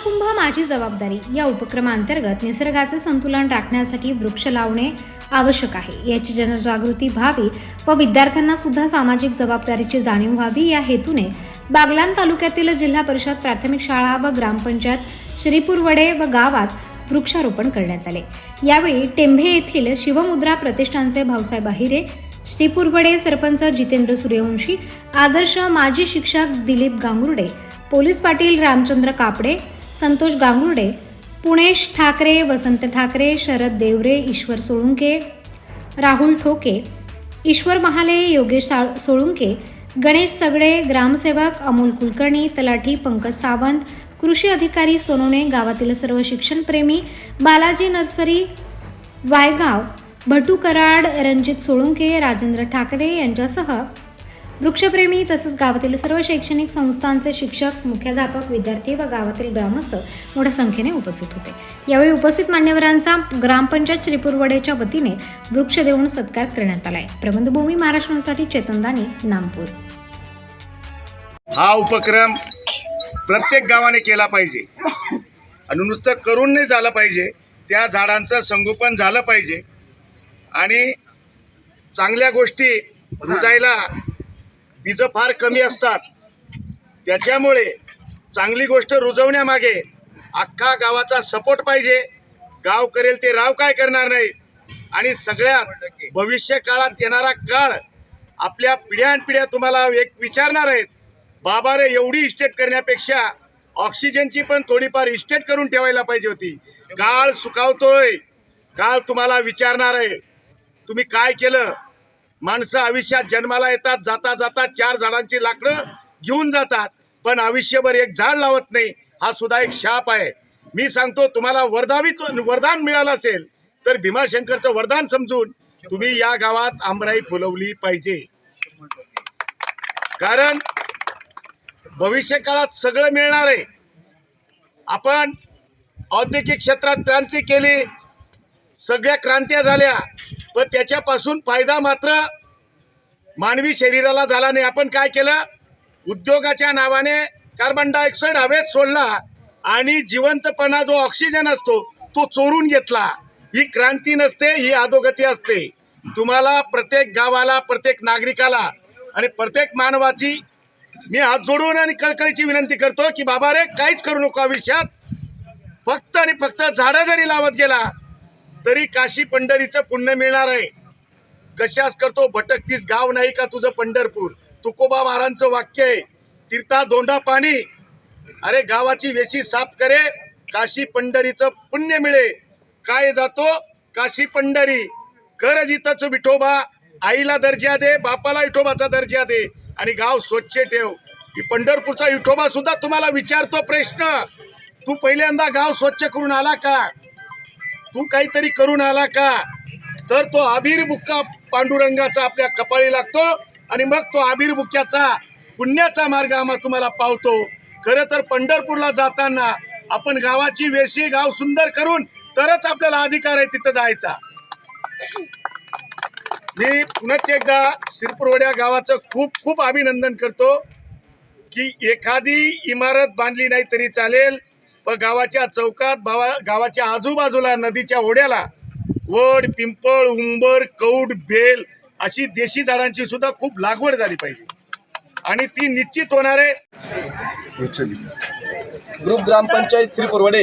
महाकुंभ माझी जबाबदारी. या उपक्रमांतर्गत निसर्गाचे संतुलन राखण्यासाठी वृक्ष लावणे आवश्यक आहे. याची जनजागृती व्हावी व विद्यार्थ्यांना सुद्धा सामाजिक जबाबदारीची जाणीव व्हावी. या हेतूने बागलान तालुक्यातील जिल्हा परिषद प्राथमिक शाळा व ग्रामपंचायत श्रीपूरवडे व गावात वृक्षारोपण करण्यात आले. यावेळी टेंभे येथील शिवमुद्रा प्रतिष्ठानचे भाऊसाहेब अहिरे श्रीपूरवडे सरपंच जितेंद्र सूर्यवंशी आदर्श माजी शिक्षक दिलीप गांगुर्डे पोलीस पाटील रामचंद्र कापडे संतोष गांगुर्डे पुणेश ठाकरे वसंत ठाकरे शरद देवरे ईश्वर सोळुंके राहुल ठोके ईश्वर महाले योगेश साळ- सोळुंके गणेश सगळे ग्रामसेवक अमोल कुलकर्णी तलाठी पंकज सावंत कृषी अधिकारी सोनोने गावातील सर्व शिक्षणप्रेमी बालाजी नर्सरी वायगाव भटू कराड रणजित सोळुंके राजेंद्र ठाकरे यांच्यासह वृक्षप्रेमी तसंच गावातील सर्व शैक्षणिक संस्थांचे शिक्षक मुख्याध्यापक विद्यार्थी व गावातील ग्रामस्थ मोठ्या संख्येने उपस्थित होते. यावेळी उपस्थित मान्यवरांचा ग्रामपंचायत श्रीपुरवडेच्या वतीने वृक्ष देऊन सत्कार करण्यात आलाय. प्रबंधभूमी महाराष्ट्रासाठी चेतन दानी नामपूर हा उपक्रम प्रत्येक गावाने केला पाहिजे. आणि नुसतं करून नाही झालं पाहिजे त्या झाडांचं संगोपन झालं पाहिजे. आणि चांगल्या गोष्टी रुजायला बीजं फार कमी असतात. त्याच्यामुळे चांगली गोष्ट रुजवण्यामागे अख्खा गावाचा सपोर्ट पाहिजे. गाव करेल ते राव काय करणार नाही. आणि सगळ्यात भविष्य काळात येणारा काळ आपल्या पिढ्यानपिढ्या तुम्हाला एक विचारणार आहेत. बाबा रे एवढी इस्टेट करण्यापेक्षा ऑक्सिजनची पण थोडीफार इस्टेट करून ठेवायला पाहिजे होती. काळ सुकावतोय काळ तुम्हाला विचारणार आहे. तुम्ही काय केलं? माणसं आयुष्यात जन्माला येतात जाता जाता चार झाडांची लाकडं घेऊन जातात पण आयुष्यभर एक झाड लावत नाही हा सुद्धा एक शाप आहे. मी सांगतो तुम्हाला वरदावीत वरदान मिळालं असेल तर भीमाशंकरचं वरदान समजून तुम्ही या गावात आमराई फुलवली पाहिजे. कारण भविष्य काळात सगळं मिळणार आहे. आपण औद्योगिक क्षेत्रात क्रांती केली सगळ्या क्रांत्या झाल्या पण त्याच्यापासून फायदा मात्र मानवी शरीराला झाला नाही. आपण काय केलं? उद्योगाच्या नावाने कार्बन डायऑक्साईड हवेत सोडला आणि जिवंतपणा जो ऑक्सिजन असतो तो चोरून घेतला. ही क्रांती नसते ही अधोगती असते. तुम्हाला प्रत्येक गावाला प्रत्येक नागरिकाला आणि प्रत्येक मानवाची मी हात जोडून आणि कळकळीची विनंती करतो की बाबा रे काहीच करू नको आयुष्यात. फक्त आणि फक्त झाडं जरी लावत गेला तरी काशी पंढरीचं पुण्य मिळणार आहे. कशास करतो? भटकतीस गाव नाही का तुझं पंढरपूर? तुकोबा महाराजांचं वाक्य आहे तीर्था धोंडा पाणी. अरे गावाची वेशी साफ करे काशी पंढरीचं पुण्य मिळे. काय जातो? काशी पंढरी. कर जिथंच विठोबा आईला दर्जा दे बापाला विठोबाचा दर्जा दे आणि गाव स्वच्छ ठेव. पंढरपूरचा विठोबा सुद्धा तुम्हाला विचारतो प्रश्न. तू पहिल्यांदा गाव स्वच्छ करून आला का? तू काहीतरी करून आला का? तर तो आबीर बुक्का पांडुरंगाचा आपल्या कपाळी लागतो आणि मग तो आबीर बुक्क्याचा पुण्याचा मार्ग आम्हा तुम्हाला पावतो. खरं तर पंढरपूरला जाताना आपण गावाची वेशी गाव सुंदर करून तरच आपल्याला अधिकार आहे तिथं जायचा. मी पुनश्च एकदा शिरपूरवड्या गावाचं खूप खूप अभिनंदन करतो की एखादी इमारत बांधली नाही तरी चालेल. पण गावाच्या चौकात बावा गावाच्या आजूबाजूला नदीच्या ओढ्याला वड पिंपळ उंबर कौड बेल अशी देशी झाडांची सुद्धा खूप लागवड झाली पाहिजे. आणि ती निश्चित होणार आहे ग्रुप ग्रामपंचायत श्री पुरवडे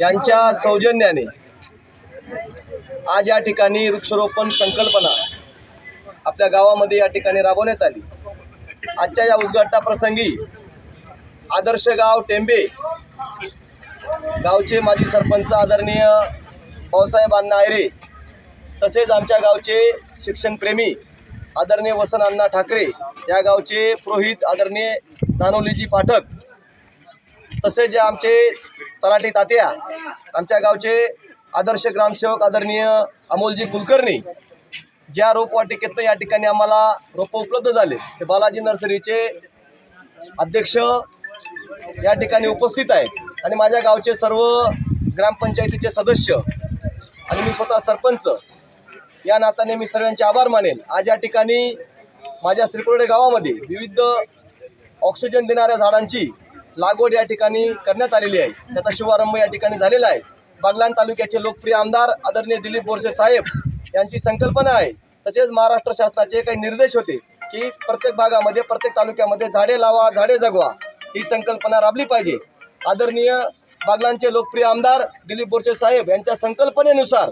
यांच्या सौजन्याने आज या ठिकाणी वृक्षारोपण संकल्पना आपल्या गावामध्ये या ठिकाणी राबवण्यात आली. आजच्या या उद्घाटनाप्रसंगी आदर्श गाव टेंबे. गावचे माजी सरपंच आदरणीय भाऊसाहेब अण्णा आयरे. तसेच आमच्या गावचे शिक्षणप्रेमी आदरणीय वसन अण्णा ठाकरे या गावचे पुरोहित आदरणीय नानोलीजी पाठक तसेच जे आमचे तलाठी तात्या आमच्या गावचे आदर्श ग्रामसेवक आदरणीय अमोलजी कुलकर्णी ज्या रोपवाटिकेतनं या ठिकाणी आम्हाला रोपं उपलब्ध झाले. ते बालाजी नर्सरीचे अध्यक्ष या ठिकाणी उपस्थित आहे. आणि माझ्या गावचे सर्व ग्रामपंचायतीचे सदस्य आणि मी स्वतः सरपंच या नात्याने मी सर्वांचे आभार मानेन. आज या ठिकाणी माझ्या श्रीपुरडे गावामध्ये विविध ऑक्सिजन देणाऱ्या झाडांची लागवड या ठिकाणी करण्यात आलेली आहे. त्याचा शुभारंभ या ठिकाणी झालेला आहे. बागलान तालुक्याचे लोकप्रिय आमदार आदरणीय दिलीप बोरसे साहेब यांची संकल्पना आहे. तसेच महाराष्ट्र शासनाचे काही निर्देश होते की प्रत्येक भागामध्ये प्रत्येक तालुक्यामध्ये झाडे लावा झाडे जगवा. ही संकल्पना राबली पाहिजे. आदरणीय बागलांचे लोकप्रिय आमदार दिलीप बोरचे साहेब यांच्या संकल्पनेनुसार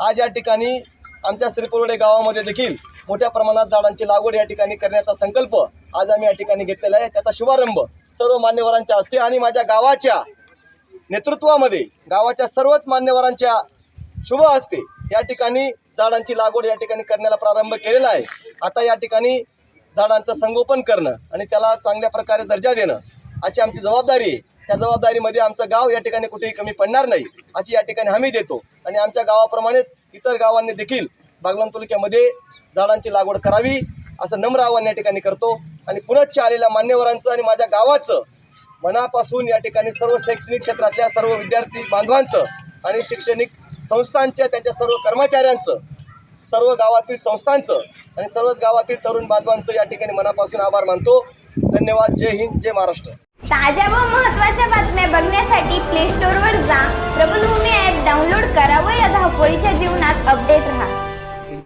आज या ठिकाणी आमच्या श्रीपुरवडे गावामध्ये देखील मोठ्या प्रमाणात झाडांची लागवड या ठिकाणी करण्याचा संकल्प आज आम्ही या ठिकाणी घेतलेला आहे. त्याचा शुभारंभ सर्व मान्यवरांच्या हस्ते आणि माझ्या गावाच्या नेतृत्वामध्ये गावाच्या सर्वच मान्यवरांच्या शुभ हस्ते या ठिकाणी झाडांची लागवड या ठिकाणी करण्याला प्रारंभ केलेला आहे. आता या ठिकाणी झाडांचं संगोपन करणं आणि त्याला चांगल्या प्रकारे दर्जा देणं अशी आमची जबाबदारी आहे. त्या जबाबदारीमध्ये आमचं गाव या ठिकाणी कुठेही कमी पडणार नाही अशी या ठिकाणी हमी देतो. आणि आमच्या गावाप्रमाणेच इतर गावांनी देखील बागलाण तालुक्यामध्ये झाडांची लागवड करावी असं नम्र आव्हान या ठिकाणी करतो. आणि पुनश्च आलेल्या मान्यवरांचं आणि माझ्या गावाचं मनापासून या ठिकाणी सर्व शैक्षणिक क्षेत्रातल्या सर्व विद्यार्थी बांधवांचं आणि शैक्षणिक संस्थांच्या त्यांच्या सर्व कर्मचाऱ्यांचं सर्व गावातील संस्थांचं आणि सर्वच गावातील तरुण बांधवांचं या ठिकाणी मनापासून आभार मानतो. धन्यवाद. जय हिंद जय महाराष्ट्र. ताज्या व महत्त्वाच्या बातम्या बघण्यासाठी प्ले स्टोअरवर जा. प्रबलभूमी ॲप डाउनलोड करा व या धावपळीच्या जीवनात अपडेट राहा.